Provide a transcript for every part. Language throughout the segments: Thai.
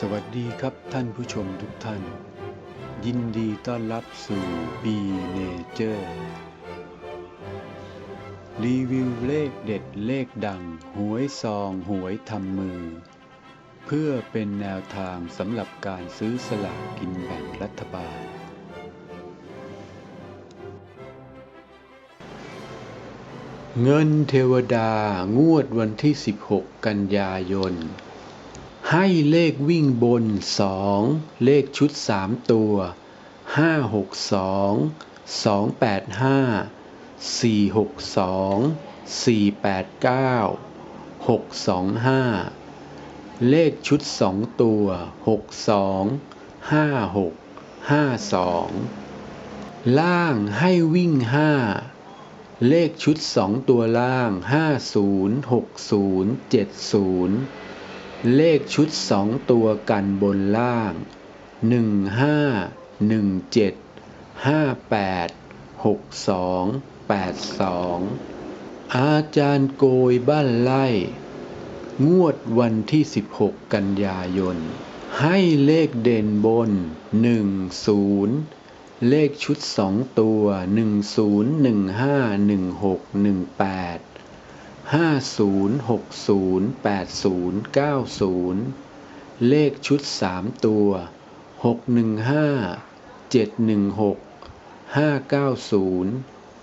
สวัสดีครับท่านผู้ชมทุกท่าน ยินดีต้อนรับสู่ B Nature รีวิวเลขเด็ดเลขดัง หวยซองหวยทำมือ เพื่อเป็นแนวทางสำหรับการซื้อสลากกินแบ่งรัฐบาล เงินเทวดางวดวันที่ 16 กันยายน ให้เลขวิ่งบนสองเลขชุดสามตัวห้าหกสองสองแปดห้าสี่หกสองสี่แปดเก้าหกสองห้าเลขชุดสองตัวหกสองห้าหกห้าสองล่างให้วิ่งห้าเลขชุดสองตัวล่างห้าศูนย์หกศูนย์เจ็ดศูนย์ เลขชุดสองตัวกันบนล่างหนึ่งห้าหนึ่งเจ็ดห้าแปดหกสองแปดสองอาจารย์โกยบ้านไล่ งวดวันที่ 16 กันยายน ให้เลขเด่นบน 10 เลขชุดสองตัว 10 15 16 18 ห้าศูนย์หกศูนย์แปดศูนย์เก้าศูนย์เลขชุดสามตัวหกหนึ่งห้าเจ็ดหนึ่งหกห้าเก้าศูนย์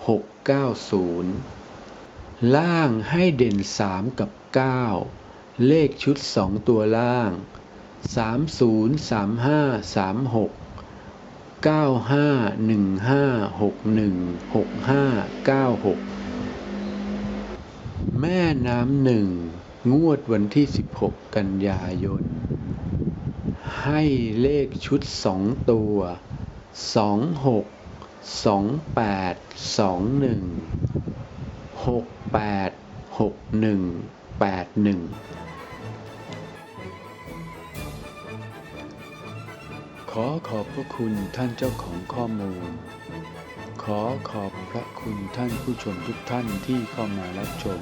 หกเก้าศูนย์ล่างให้เด่นสามกับเก้าเลขชุดสองตัวล่างสามศูนย์สามห้าสามหกเก้าห้าหนึ่งห้าหกหนึ่งหกห้าเก้าหก แม่น้ำหนึ่ง งวดวันที่ 16 กันยายน ให้เลขชุดสองตัว 26 28 21 68 61 81 ขอขอบพระคุณท่านเจ้าของข้อมูลขอขอบพระคุณท่านผู้ชมทุกท่านที่เข้ามารับชม